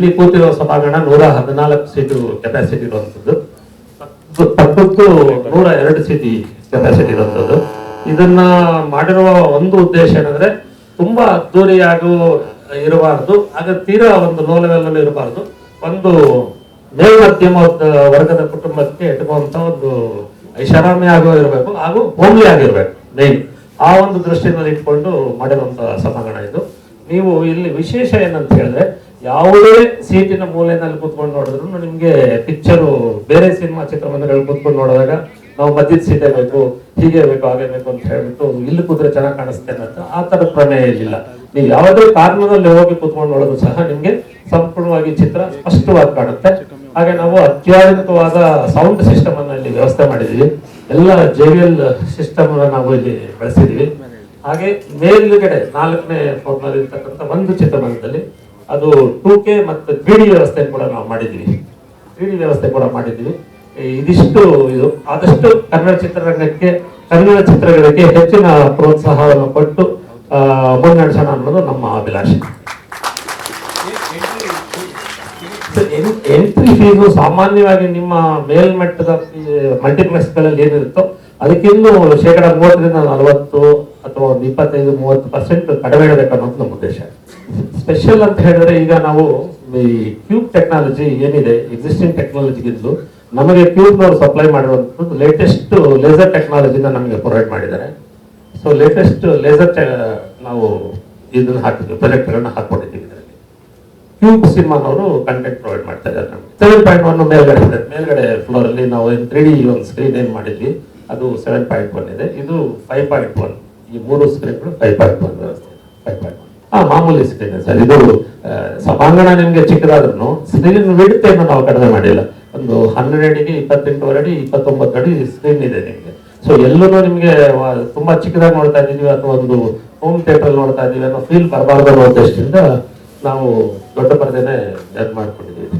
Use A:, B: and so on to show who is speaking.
A: ಇಲ್ಲಿ ಕೂತಿರೋ ಸಭಾಂಗಣ ನೂರ ಹದಿನಾಲ್ಕು ಸೀಟು ಕೆಪಾಸಿಟಿ ಇರುವಂಥದ್ದು. ಪಕ್ಕದ್ದು ನೂರ ಎರಡು ಸೀಟಿ ಕೆಪಾಸಿಟಿ ಇರುವಂಥದ್ದು. ಇದನ್ನ ಮಾಡಿರುವ ಒಂದು ಉದ್ದೇಶ ಏನಂದ್ರೆ ತುಂಬಾ ಅದ್ದೂರಿಯಾಗೂ ಇರಬಾರ್ದು, ಆಗ ತೀರಾ ಒಂದು ಲೋ ಲೆವೆಲ್ ಇರಬಾರ್ದು. ಒಂದು ಮೇಲ್ಮಧ್ಯಮ ವರ್ಗದ ಕುಟುಂಬಕ್ಕೆ ಇಟ್ಕುವಂತ ಒಂದು ಐಷಾರಾಮಿ ಆಗೋ ಇರಬೇಕು, ಹಾಗೂ ಹೋಮ್ಲಿ ಆಗಿರ್ಬೇಕು ಮೇನ್ ಆ ಒಂದು ದೃಷ್ಟಿನಲ್ಲಿ ಇಟ್ಕೊಂಡು ಮಾಡಿರುವಂತ ಸಭಾಂಗಣ ಇದು. ನೀವು ಇಲ್ಲಿ ವಿಶೇಷ ಏನಂತ ಹೇಳಿದ್ರೆ ಯಾವುದೇ ಸೀಟಿನ ಮೂಲೆಯಲ್ಲಿ ಕೂತ್ಕೊಂಡು ನೋಡಿದ್ರು ನಿಮ್ಗೆ ಪಿಕ್ಚರು ಬೇರೆ ಸಿನಿಮಾ ಚಿತ್ರಮಂದಿರಗಳಲ್ಲಿ ಕೂತ್ಕೊಂಡು ನೋಡಿದಾಗ ನಾವು ಮದ್ಯದ ಸೀಟೇ ಬೇಕು, ಹೀಗೆ ಬೇಕು, ಹಾಗೆ ಬೇಕು ಅಂತ ಹೇಳ್ಬಿಟ್ಟು ಇಲ್ಲಿ ಕೂತ್ರೆ ಚೆನ್ನಾಗಿ ಕಾಣಿಸ್ತೇನೆ ಅಂತ ಆ ತರ ಪ್ರಮೇಯ ಇಲ್ಲ ನೀವು ಯಾವುದೇ ಕಾರಣದಲ್ಲಿ ಹೋಗಿ ಕೂತ್ಕೊಂಡು ನೋಡೋದು ಸಹ ನಿಮ್ಗೆ ಸಂಪೂರ್ಣವಾಗಿ ಚಿತ್ರ ಸ್ಪಷ್ಟವಾಗಿ ಕಾಣುತ್ತೆ. ಹಾಗೆ ನಾವು ಅತ್ಯಾಧುನಿಕವಾದ ಸೌಂಡ್ ಸಿಸ್ಟಮ್ ಅನ್ನ ಇಲ್ಲಿ ವ್ಯವಸ್ಥೆ ಮಾಡಿದೀವಿ ಎಲ್ಲ ಜೆ ಸಿಸ್ಟಮ್ ನಾವು ಇಲ್ಲಿ ಬಳಸಿದೀವಿ ಹಾಗೆ ಮೇಲ್ಗಡೆ ನಾಲ್ಕನೇ ಫ್ಲೋರ್ನಲ್ಲಿ ಇರ್ತಕ್ಕಂಥ ಒಂದು ಚಿತ್ರಮಂದಿರದಲ್ಲಿ ಅದು ಟೂ ಕೆ ಮತ್ತು ತ್ರೀ ಡಿ ವ್ಯವಸ್ಥೆ ಕೂಡ ನಾವು ಮಾಡಿದ್ವಿ ತ್ರೀ ಡಿ ವ್ಯವಸ್ಥೆ ಕೂಡ ಮಾಡಿದ್ವಿ ಇದಿಷ್ಟು ಇದು. ಆದಷ್ಟು ಕನ್ನಡ ಚಿತ್ರರಂಗಕ್ಕೆ, ಕನ್ನಡ ಚಿತ್ರಗಳಿಗೆ ಹೆಚ್ಚಿನ ಪ್ರೋತ್ಸಾಹವನ್ನು ಕೊಟ್ಟು ಮುನ್ನಡೆಸೋಣ ಅನ್ನೋದು ನಮ್ಮ ಅಭಿಲಾಷೆ. ಎಂಟ್ರಿ ಫೀಸು ಸಾಮಾನ್ಯವಾಗಿ ನಿಮ್ಮ ಮೇಲ್ಮಟ್ಟದ ಮಲ್ಟಿಪ್ಲೆಕ್ಸ್ಗಳಲ್ಲಿ ಏನಿರುತ್ತೋ ಅದಕ್ಕಿನ್ನೂ ಶೇಕಡ ಮೂವತ್ತರಿಂದ ನಲವತ್ತು ಅಥವಾ ಒಂದು ಇಪ್ಪತ್ತೈದು, ಮೂವತ್ತು ಪರ್ಸೆಂಟ್ ಕಡಿಮೆ ಇಡಬೇಕನ್ನೋದು ನಮ್ಮ ಉದ್ದೇಶ. ಸ್ಪೆಷಲ್ ಅಂತ ಹೇಳಿದ್ರೆ ಈಗ ನಾವು ಈ ಕ್ಯೂಬ್ ಟೆಕ್ನಾಲಜಿ ಏನಿದೆ ಎಕ್ಸಿಸ್ಟಿಂಗ್ ಟೆಕ್ನಾಲಜಿಗಿಂತಲೂ ನಮಗೆ ಕ್ಯೂಬ್ ಅವರು ಸಪ್ಲೈ ಮಾಡಿರುವಂಥದ್ದು ಲೇಟೆಸ್ಟ್ ಲೇಸರ್ ಟೆಕ್ನಾಲಜಿನ ನಮಗೆ ಪ್ರೊವೈಡ್ ಮಾಡಿದ್ದಾರೆ. ಸೊ ಲೇಟೆಸ್ಟ್ ಲೇಸರ್ ನಾವು ಇದನ್ನ ಹಾಕಿದ್ವಿ ಪ್ರೊಜೆಕ್ಟ್ಗಳನ್ನ ಹಾಕೊಂಡಿದ್ದೀವಿ ಇದರಲ್ಲಿ. ಕ್ಯೂಬ್ ಸಿನಿಮಾನವರು ಕಂಟೆಂಟ್ ಪ್ರೊವೈಡ್ ಮಾಡ್ತಾ ಇದ್ದಾರೆ ನಮಗೆ. ಸೆವೆನ್ ಪಾಯಿಂಟ್ ಒನ್ ಮೇಲ್ಗಡೆ ಇದೆ. ಮೇಲ್ಗಡೆ ಫ್ಲೋರ್ ಅಲ್ಲಿ ನಾವು ತ್ರೀ ಡಿ ಒಂದು ಸ್ಕ್ರೀನ್ ಏನ್ ಮಾಡಿದ್ವಿ, ಅದು ಸೆವೆನ್ ಪಾಯಿಂಟ್ ಒನ್ ಇದೆ. ಇದು ಫೈವ್ ಪಾಯಿಂಟ್ ಒನ್ ಈ ಮೂರು ಸ್ಕ್ರೀನ್ಗಳು ಫೈವ್ ಪಾಯಿಂಟ್ ಒನ್ ವ್ಯವಸ್ಥೆ ಒನ್ ಹಾ ಮಾಮೂಲಿ ಸ್ಕ್ರೀನ್ ಸರ್. ಇದು ಆ, ಸಭಾಂಗಣ ನಿಮಗೆ ಚಿಕ್ಕದಾದ್ರೂ ಸ್ಕ್ರೀನ್ ವಿಡ್ತ್ ಏನು ನಾವು ಕಡಿಮೆ ಮಾಡಿಲ್ಲ. ಒಂದು ಹನ್ನೆರಡು ಅಡಿಗೆ ಇಪ್ಪತ್ತೆಂಟು ಅಡಿ ಇಪ್ಪತ್ತೊಂಬತ್ತು ಅಡಿ ಸ್ಕ್ರೀನ್ ಇದೆ ನಿಮಗೆ. ಸೊ ಎಲ್ಲೂ ನಿಮಗೆ ತುಂಬಾ ಚಿಕ್ಕದಾಗಿ ನೋಡ್ತಾ ಇದ್ದೀವಿ ಅಥವಾ ಒಂದು ಹೋಮ್ ಥಿಯೇಟರ್ ನೋಡ್ತಾ ಇದ್ದೀವಿ ಅನ್ನೋ ಫೀಲ್ ಬರಬಾರ್ದು ಅನ್ನೋ ಉದ್ದೇಶದಿಂದ ನಾವು ದೊಡ್ಡ ಪರದೆನೆ ಇದು ಮಾಡ್ಕೊಂಡು